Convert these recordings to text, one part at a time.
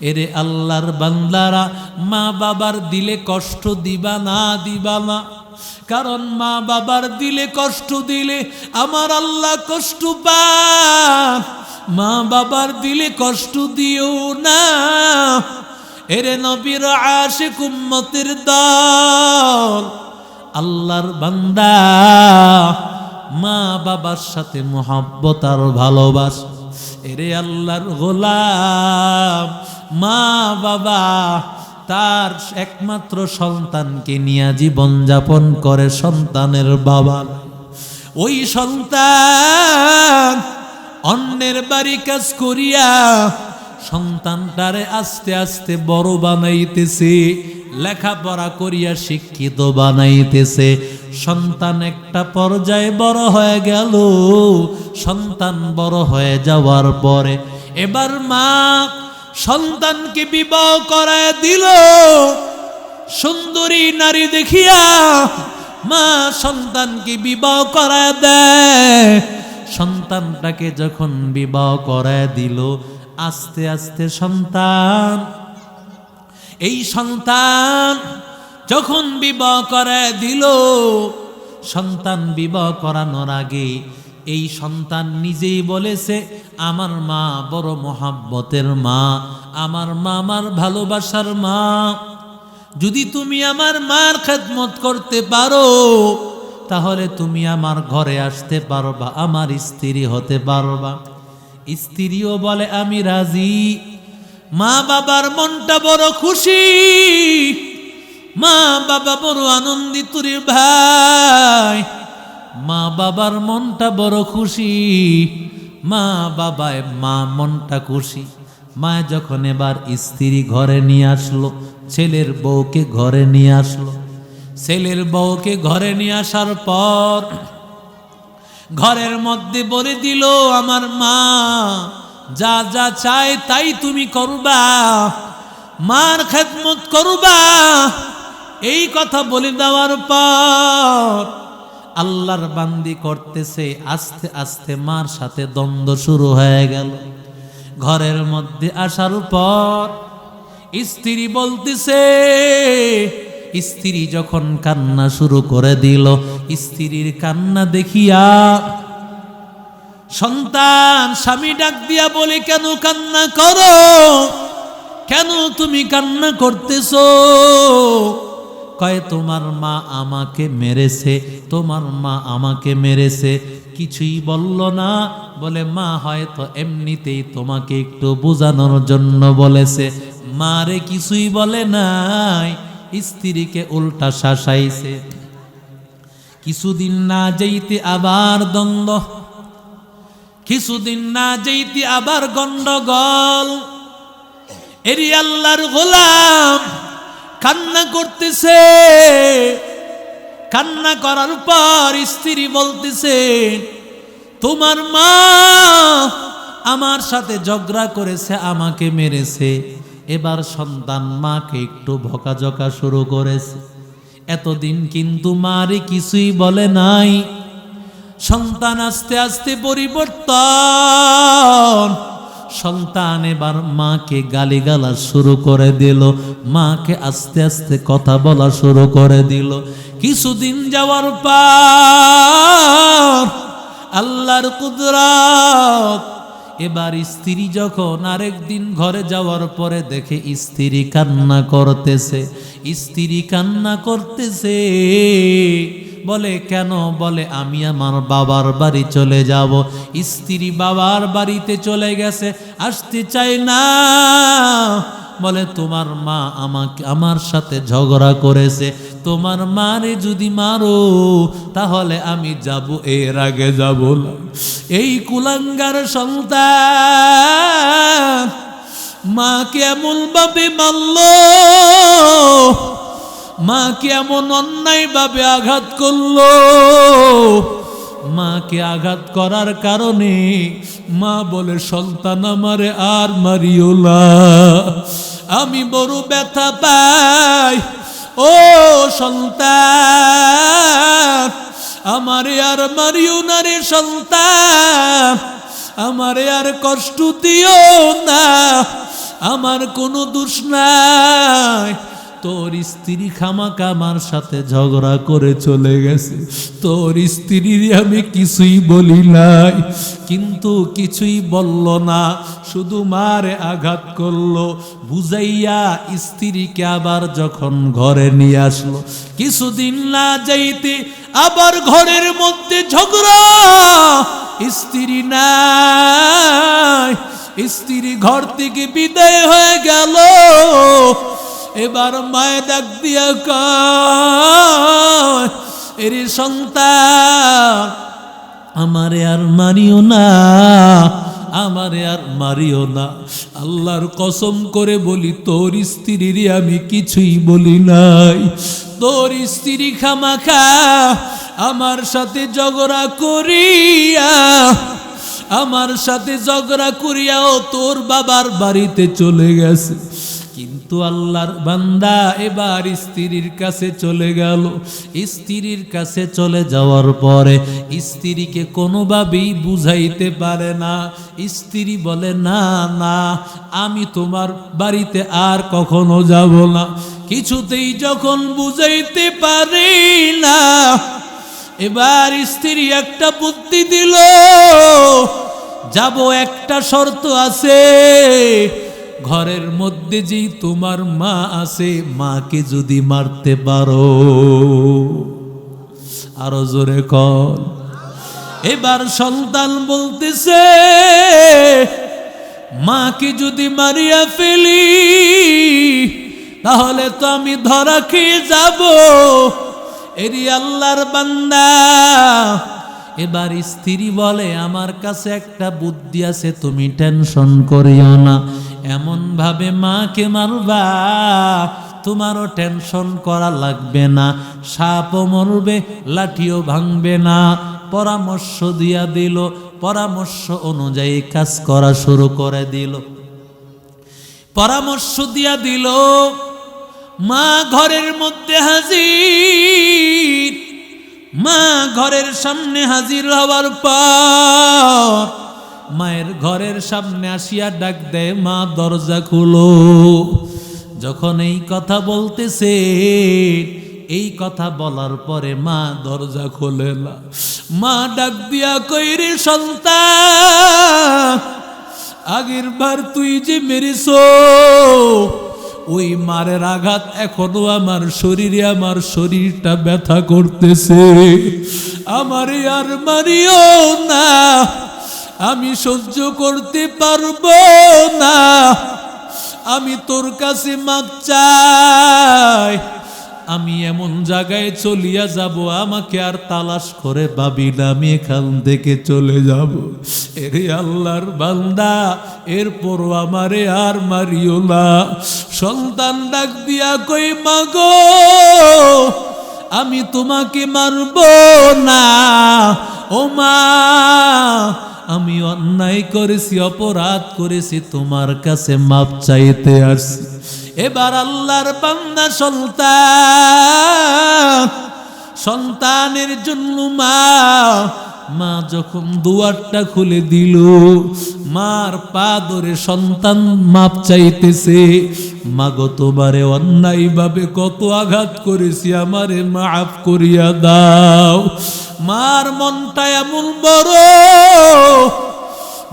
এরে আল্লাহর বান্দারা, মা বাবার দিলে কষ্ট দিবা না দিবা না। কারণ মা বাবার দিলে কষ্ট দিলে আমার আল্লাহ কষ্ট পান। মা বাবার দিলে কষ্ট দিও না। এরে নবীর আশে কুম্মতের দল, আল্লাহর বান্দা। মা বাবার সাথে মোহাব্বত আর ভালোবাস। এরে আল্লাহর গোলাম, মা বাবা, তার একমাত্র সন্তানকে নিয়ে জীবন যাপন করে সন্তানের বাবা। ওই সন্তান অন্যের বাড়ি কাজ করিয়া সন্তানটারে আস্তে আস্তে বড় বানাইতেছে, লেখাপড়া করিয়া শিক্ষিত বানাইতেছে। সন্তান একটা পর্যায়ে বড় হয়ে গেল। সন্তান বড় হয়ে যাওয়ার পরে এবার মা সন্তানকে বিবাহ করায় দিল। সুন্দরী নারী দেখিয়া মা সন্তানকে বিবাহ করায় দেয়। সন্তানটাকে যখন বিবাহ করায় দিল, আস্তে আস্তে সন্তান, এই সন্তান যখন বিবাহ করায় দিল, সন্তান বিবাহ করানোর আগে এই সন্তান নিজেই বলেছে, আমার মা বড় মহাব্বতের মা, আমার মা আমার ভালোবাসার মা। যদি তুমি আমার মার খেদমত করতে পারো, তাহলে তুমি আমার ঘরে আসতে পারবা, আমার স্ত্রী হতে পারবা। স্ত্রীও বলে, আমি রাজি। মা বাবার মনটা বড় খুশি। মা বাবা বড় আনন্দিত রে ভাই। মা বাবার মনটা বড় খুশি, মা বাবায় মা মনটা খুশি। মা যখন এবার স্ত্রী ঘরে নিয়ে আসলো, ছেলের বউকে ঘরে নিয়ে আসলো। ছেলের বউকে ঘরে নিয়ে আসার পর ঘরের মধ্যে বলে দিল, আমার মা, যা যা চায় তাই তুমি করবা। মার খেদমত করবা। এই কথা বলে দেওয়ার পর আল্লাহর বান্দি করতেছে, আস্তে আস্তে মার সাথে দ্বন্দ্ব শুরু হয়ে গেল। ঘরের মধ্যে আসার পর স্ত্রী বলতেছে, স্ত্রী যখন কান্না শুরু করে দিল, স্ত্রীর কান্না দেখিয়া সন্তান স্বামী ডাক দিয়া বলে, কেন কান্না করো? কেন তুমি কান্না করতেছো? কয়, তোমার মা আমাকে মেরেছে, তোমার মা আমাকে মেরেছে। কিছুই বলল না, বলে, মা হয়তো এমনিতেই তোমাকে একটু বোঝানোর জন্য বলেছে। মারে কিছুই বলে নাই, স্ত্রীকে উল্টা শাসাইছে। কিছুদিন না যেইতে আবার দ্বন্দ্ব, কিছুদিন না যেইতে আবার গন্ডগোল। এরি আল্লাহর গোলাম কান্না করতেছে। কান্না করার পর স্ত্রী বলতেছে, তোমার মা আমার সাথে ঝগড়া করেছে, আমাকে মেরেছে। এবার সন্তান মাকে একটু ভকাঝকা শুরু করেছে। এতদিন কিন্তু মারে কিছুই বলে নাই। সন্তান আস্তে আস্তে পরিবর্তন সন্তান এবার মাকে গালিগালা শুরু করে দিল। মাকে আস্তে আস্তে কথা বলা শুরু করে দিল। কিছুদিন যাওয়ার পর আল্লাহর কুদরত এবার স্ত্রী যখন আরেকদিন ঘরে যাওয়ার পরে দেখে স্ত্রী কান্না করতেছে, স্ত্রী কান্না করতেছে। বলে, কেন? বলে, আমি আমার বাবার বাড়ি চলে যাব। স্ত্রী বাবার বাড়িতে চলে গেছে, আসতে চাই না। বলে, তোমার মা আমাকে, আমার সাথে ঝগড়া করেছে। তোমার মারে যদি মারো, তাহলে আমি যাব, এর আগে যাব এই কুলাঙ্গার সন্তান মা কেমন ভাবে মারল মা কেমন অন্যায় ভাবে আঘাত করল। মাকে আঘাত করার কারণে মা বলে, সন্তান আমারে আর মারিও না। আমি বড় ব্যথা পাই ও সন্তান, আমারে আর মারিও না রে সন্তান, আমারে আর কষ্ট দিও না, আমার কোনো দোষ নাই। তোর স্ত্রী খামাকা আমার সাথে ঝগড়া করে চলে গেছে। তোর স্ত্রীর আমি কিছুই বলি নাই, কিন্তু কিছুই বলল না। শুধু মারে আঘাত করল, বুঝাইয়া স্ত্রীকে আবার যখন ঘরে নিয়ে আসলো। কিছুদিন না যাইতে আবার ঘরের মধ্যে ঝগড়া। স্ত্রী নাই, স্ত্রী ঘর থেকে বিদায় হয়ে গেল। এবার মায়ে ডাক দিয়া এরে সন্তান, আমারে আর মারিও না, আমারে আর মারিও না। আল্লাহর কসম করে বলি, তোর স্ত্রীর আমি কিছুই বলি নাই। তোর স্ত্রী খামাখা, আমার সাথে ঝগড়া করিয়া, আমার সাথে ঝগড়া করিয়াও তোর বাবার বাড়িতে চলে গেছে। কিন্তু আল্লাহর বান্দা এবার স্ত্রীর কাছে চলে গেল। স্ত্রীর কাছে চলে যাওয়ার পরে স্ত্রীকে কোনোভাবেই বুঝাইতে পারে না। স্ত্রী বলে, না না, আমি তোমার বাড়িতে আর কখনো যাব না। কিছুতেই যখন বুঝাইতে পারি না, এবার স্ত্রী একটা বুদ্ধি দিল, যাব, একটা শর্ত আছে। ঘরের মধ্যে যেই তোমার মা আছে, মাকে যদি মারতে পারো। আরও জোরে কর এবার সন্তান বলতেছে, মাকে যদি মারিয়া ফেলি, তাহলে তো আমি ধরা খেয়ে যাব। এরি আল্লাহর বান্দা। এবার স্ত্রী বলে, আমার কাছে একটা বুদ্ধি আছে, তুমি টেনশন করিও না। এমন ভাবে মাকে মারবা, তোমারও টেনশন করা লাগবে না। সাপও মরবে, লাঠিও ভাঙবে না। পরামর্শ দিয়া দিল, পরামর্শ অনুযায়ী কাজ করা শুরু করে দিল। পরামর্শ দিয়া দিল, মা ঘরের মধ্যে হাজির। মা ঘরের সামনে হাজির হওয়ার পর মায়ের ঘরের সামনে আসিয়া ডাক দেয়, মা, দরজা খুলো। যখন এই কথা বলতেছে, এই কথা বলার পরে মা দরজা খোলে না। মা ডাক দিয়া কইরে সন্তান? আগের বার তুই যে মেরেছ, ওই মারের আঘাত এখনও আমার শরীরে, আমার শরীরটা ব্যথা করতেছে। আমার আর মারিও না। আমি সহ্য করতে পারব না। আমি তোর কাছে মাপ চাই। আমি এমন জায়গায় চলিয়া যাব, আমাকে আর তালাশ করে ভাবি না। আমি এখান থেকে চলে যাব। এরে আল্লাহর বান্দা এরপরও আমারে আর মারিও না। সন্তান ডাক দিয়া কই মাগো, আমি তোমাকে মারব না। ও মা আমি অন্যায় করেছি, অপরাধ করেছি, তোমার কাছে মাপ চাইতে আসছি। এবার আল্লাহর বান্দা সন্তান, সন্তানের জন্য মা মা যখন দুয়ারটা খুলে দিল, মার পা ধরে সন্তান মাপ চাইতেছে, মাগো, তোমারে অন্যায়ভাবে কত আঘাত করেছি, আমারে মাফ করিয়া দাও। মার মনটা এমন বড়,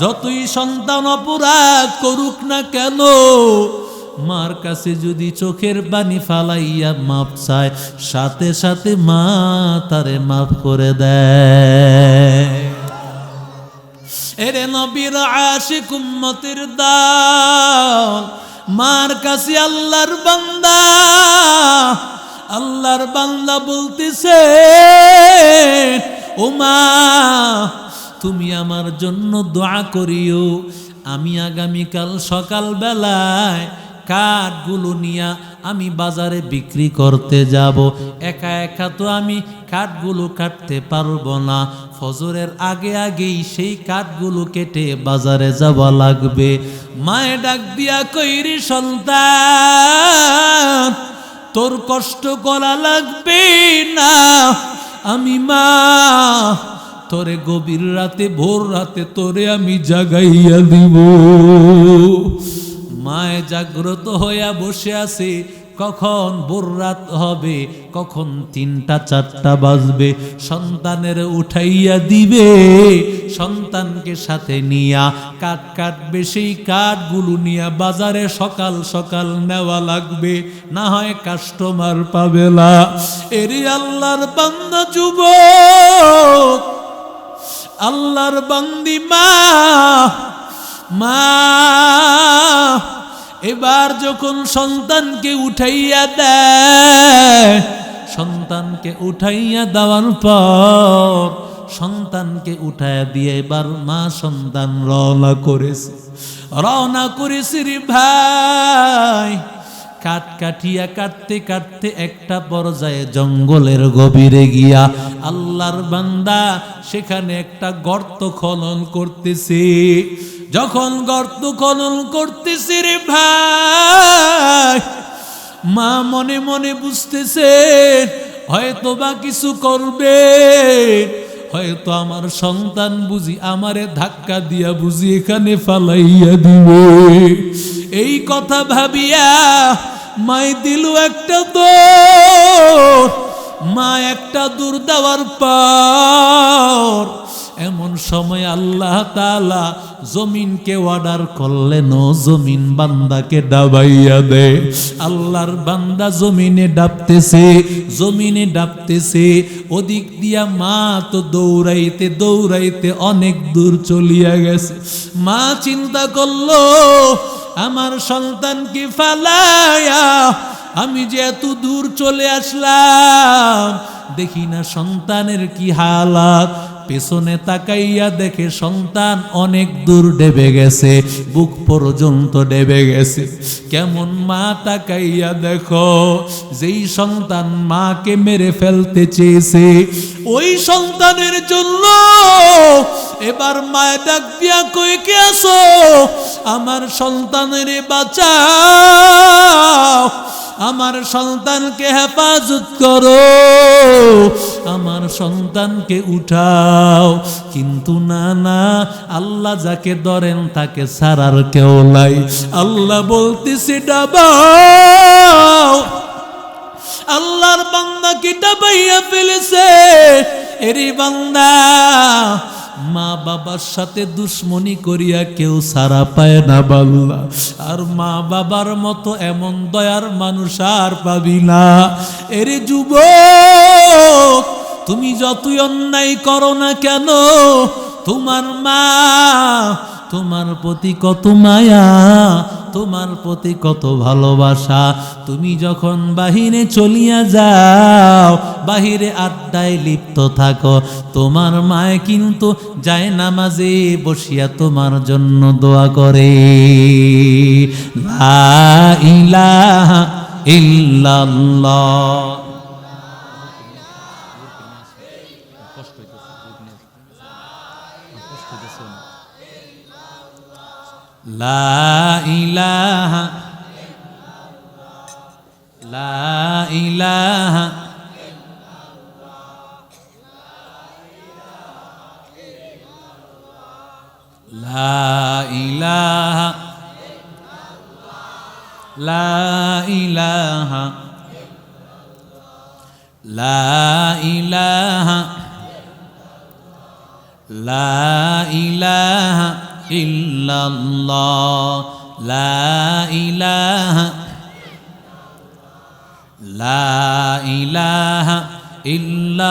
যতই সন্তান অপরাধ করুক না কেন মার কাছে যদি চোখের বাণী ফালাইয়া মাপ চায়, সাথে সাথে মা তারে মাফ করে দেয়। এরে নবীর আশিক উম্মতের দাল মার কাছে আল্লাহর বান্দা আল্লাহর বান্দা বলতেছে, ও মা, তুমি আমার জন্য দোয়া করিও, আমি আগামীকাল সকাল বেলায় কাঠগুলো নিয়া আমি বাজারে বিক্রি করতে যাব। একা একা তো আমি কাঠগুলো কাটতে পারব না। ফজরের আগে আগেই সেই কাঠগুলো কেটে বাজারে যাওয়া লাগবে। মায়ে ডাক দিয়া কইরি, সন্তান, তোর কষ্ট করা লাগবে না। আমি মা, তোরে গভীর রাতে, ভোর রাতে তোরে আমি জাগাইয়া দিব। মায় জাগ্রত হইয়া বসে আছে, কখন ভোর রাত হবে, কখন তিনটা চারটা বাজবে, সন্তানের উঠাইয়া দিবে, সন্তানকে সাথে নিয়া কাঠ কাটবে সেই কাঠগুলো নিয়া বাজারে সকাল সকাল নেওয়া লাগবে, না হয় কাস্টমার পাবে না। এরি আল্লাহর বান্দা যুবক, আল্লাহর বান্দি মা মা, এবার যখন সন্তানকে উঠাইয়া দেয়, সন্তানকে উঠাইয়া দেওয়ার পর সন্তানকে উঠাইয়া দিয়ে এবার মা সন্তান রওনা করেছে। রওনা করেছে রে ভাই। কাট কাটিয়া, কাটতে কাটতে একটা পর্যায়ে জঙ্গলের গভীরে গিয়া আল্লাহর বান্দা সেখানে একটা গর্ত খনন করতেছে। যখন গর্ত খনন করতেছে রে ভাই, মা মনে মনে বুঝতেছে হয়তো বা কিছু করবে। হয়তো আমার সন্তান বুঝি আমারে ধাক্কা দিয়া বুঝি এখানে ফালাইয়া দিবে। এই কথা ভাবিয়া মাই দিল একটা দৌড়, মা একটা দূর দেওয়ার পর এমন সময় আল্লাহ তালা জমিনকে অর্ডার করলেন জমিন বান্দাকে ডাবাইয়া দে। আল্লাহর বান্দা জমিনে ডাবতেছে জমিনে ডাবতেছে। ওদিক দিয়া মা তো দৌড়াইতে দৌড়াইতে অনেক দূর চলিয়া গেছে। মা চিন্তা করল, আমার সন্তানকে ফালায়া আমি যে এত দূর চলে আসলাম, দেখি না সন্তানের কি হালাত। পেছনে তাকাইয়া দেখে সন্তান অনেক দূর ডেবে গেছে, বুক পর্যন্ত ডেবে গেছে। কেমন মা তাকাইয়া দেখো, যেই সন্তান মাকে মেরে ফেলতে চেয়েছে, ওই সন্তানের জন্য এবার মায় ডাক দিয়া কইকে আসো আমার সন্তানের বাঁচাও। আমার সন্তানকে হেফাজত করো। আমার সন্তানকে উঠাও। কিন্তু না না, আল্লাহ যাকে ধরেন তাকে সারার কেউ নাই। আল্লাহ বলতেছে, ডাবাও। আল্লাহর বান্দা কি ডাবাইয়া ফেলেছে? এরি বান্দা মা বাবার সাথে দুশ্মনি করিয়া কেউ সারা পায় না বাল্লা। আর মা বাবার মতো এমন দয়ার মানুষ আর পাবি না। এরে যুব তুমি যতই অন্যায় করো না কেন, তোমার মা, তোমার প্রতি কত মায়া তোমার প্রতি কত ভালোবাসা। তুমি যখন বাহিরে চলিয়া যাও, বাহিরে আড্ডায় লিপ্ত থাকো। তোমার মায় কিন্তু যায় নামাজে, বসিয়া তোমার জন্য দোয়া করে। ইল্লাল্লাহ। ইলাহা লা ইলাহা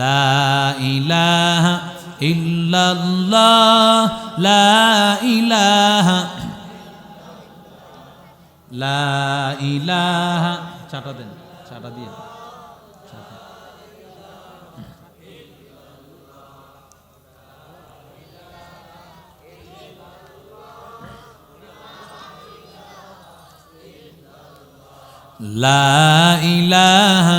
লা ইলাহা ইল্লাল্লাহ লা ইলাহা লা ইলাহা। চাটা দেন চাটা দিয়ে লা ইলাহা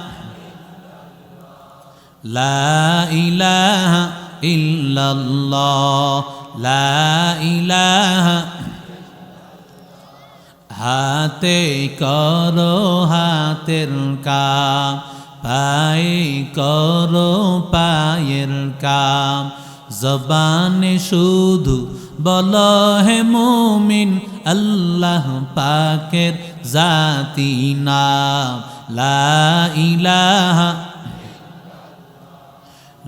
লা ইলাহা হাতে করো হাতের কাম, পায়ে করো পায়ের কাম। জবানে শুধু বল হে মুমিন, আল্লাহ পাকের জাতি নাম। লা ইলাহা